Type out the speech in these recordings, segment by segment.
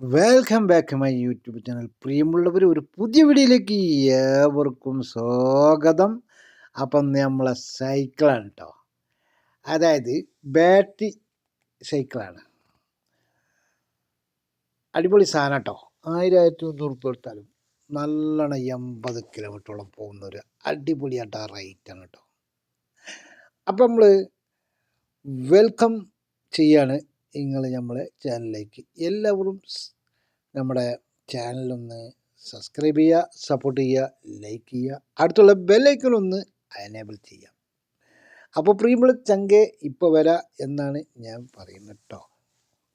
Welcome back my YouTube channel പ്രിയമുള്ളവർ ഒരു പുതിയ വീഡിയോയിലേക്ക് ഏവർക്കും സ്വാഗതം. അപ്പം നമ്മളെ സൈക്കിളാണ് കേട്ടോ അതായത് ബാറ്ററി സൈക്കിളാണ് അടിപൊളി സാധനം കേട്ടോ ആയിരം ആയിരത്തി മുന്നൂറ് ഉറുപ്പ് എടുത്താലും നല്ലോണം എൺപത് കിലോമീറ്ററോളം പോകുന്ന ഒരു അടിപൊളിയായിട്ട് ആ റേറ്റാണ് കേട്ടോ അപ്പം നമ്മൾ വെൽക്കം ചെയ്യാണ്. നിങ്ങൾ നമ്മളെ ചാനലിലേക്ക് എല്ലാവരും നമ്മുടെ ചാനലൊന്ന് സബ്സ്ക്രൈബ് ചെയ്യുക സപ്പോർട്ട് ചെയ്യുക ലൈക്ക് ചെയ്യുക. അടുത്തുള്ള ബെല്ലൈക്കൺ ഒന്ന് എനേബിൾ ചെയ്യാം അപ്പോൾ പ്രിയമുള്ള ചങ്കെ ഇപ്പോൾ വരാ എന്നാണ് ഞാൻ പറയുന്നത് കേട്ടോ.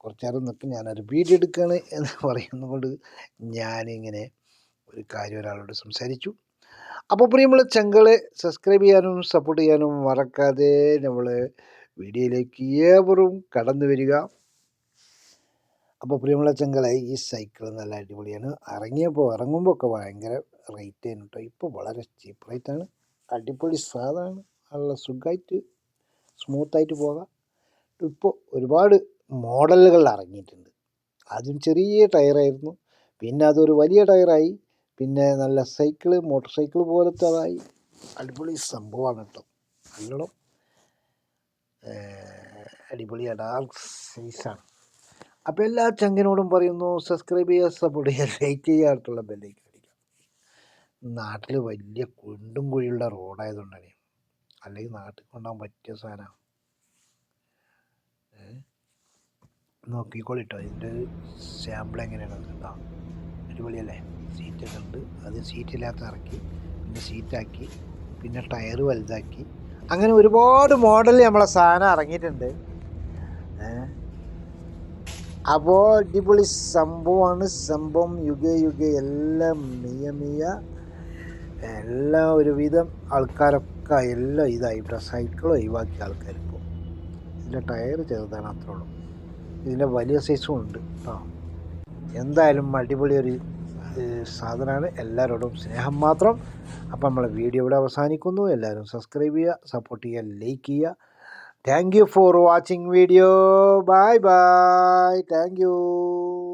കുറച്ച് നേരം നിൽക്കും ഞാനൊരു വീഡിയോ എടുക്കുകയാണ് എന്ന് പറയുന്നതുകൊണ്ട് ഞാനിങ്ങനെ ഒരു കാര്യം ഒരാളോട് സംസാരിച്ചു. അപ്പോൾ പ്രിയമുള്ള ചങ്കളെ സബ്സ്ക്രൈബ് ചെയ്യാനും സപ്പോർട്ട് ചെയ്യാനും മറക്കാതെ നമ്മൾ വീഡിയോയിലേക്ക് ഏവരും കടന്നു വരിക. അപ്പോൾ പ്രിയമുള്ള ചെങ്കളെ ഈ സൈക്കിൾ നല്ല അടിപൊളിയാണ്. ഇറങ്ങിയപ്പോൾ ഇറങ്ങുമ്പോൾ ഒക്കെ ഭയങ്കര റേറ്റ് ആണ് കേട്ടോ ഇപ്പോൾ വളരെ ചീപ്പ് റേറ്റ് ആണ്. അടിപൊളി സാധനമാണ് നല്ല സുഖമായിട്ട് സ്മൂത്തായിട്ട് പോകാം. ഇപ്പോൾ ഒരുപാട് മോഡലുകൾ ഇറങ്ങിയിട്ടുണ്ട്. ആദ്യം ചെറിയ ടയറായിരുന്നു പിന്നെ അതൊരു വലിയ ടയറായി പിന്നെ നല്ല സൈക്കിൾ മോട്ടോർ സൈക്കിൾ പോലത്തെ അതായി അടിപൊളി സംഭവമാണ് കേട്ടോ നല്ലോണം അടിപൊളി ഡാർക്ക് സൈസാണ് അപ്പോൾ എല്ലാ ചങ്കിനോടും പറയുന്നു സബ്സ്ക്രൈബ് ചെയ്യുക സപ്പോർട്ട് ചെയ്യുക ലൈക്ക് ചെയ്യുക അടുത്തുള്ള ബെല്ലേക്ക് അടിക്കുക. നാട്ടിൽ വലിയ കുണ്ടും കുഴിയുള്ള റോഡായതുകൊണ്ടാണ്. അല്ലെങ്കിൽ നാട്ടിൽ കൊണ്ടുപോകാൻ പറ്റിയ സാധനമാണ് നോക്കിക്കോളിട്ടോ. ഇതിന്റെ ഒരു സാമ്പിൾ എങ്ങനെയാണ് കേട്ടോ അടിപൊളിയല്ലേ? സീറ്റൊക്കെ ഉണ്ട്. അത് സീറ്റില്ലാത്ത ഇറക്കി പിന്നെ സീറ്റാക്കി പിന്നെ ടയർ വലുതാക്കി. അങ്ങനെ ഒരുപാട് മോഡൽ നമ്മളെ സാധനം ഇറങ്ങിയിട്ടുണ്ട്. അപ്പോൾ അടിപൊളി സംഭവമാണ്. സംഭവം യുഗ യുഗ എല്ലാം മിയ മിയ. എല്ലാം ഒരുവിധം ആൾക്കാരൊക്കെ എല്ലാം ഇതായി. സൈക്കിൾ ഒഴിവാക്കിയ ആൾക്കാർ ഇപ്പോൾ ഇതിന്റെ ടയർ ചെറുതാണ് അത്രേ ഉള്ളൂ. ഇതിന്റെ വലിയ സൈസും ഉണ്ട് കേട്ടോ എന്തായാലും അടിപൊളി ഒരു സാധനമാണ്. എല്ലാവരോടും സ്നേഹം മാത്രം. അപ്പം നമ്മളെ വീഡിയോ ഇവിടെ അവസാനിക്കുന്നു. എല്ലാവരും സബ്സ്ക്രൈബ് ചെയ്യുക സപ്പോർട്ട് ചെയ്യുക ലൈക്ക് ചെയ്യുക. Thank you for watching video. Bye bye. Thank you.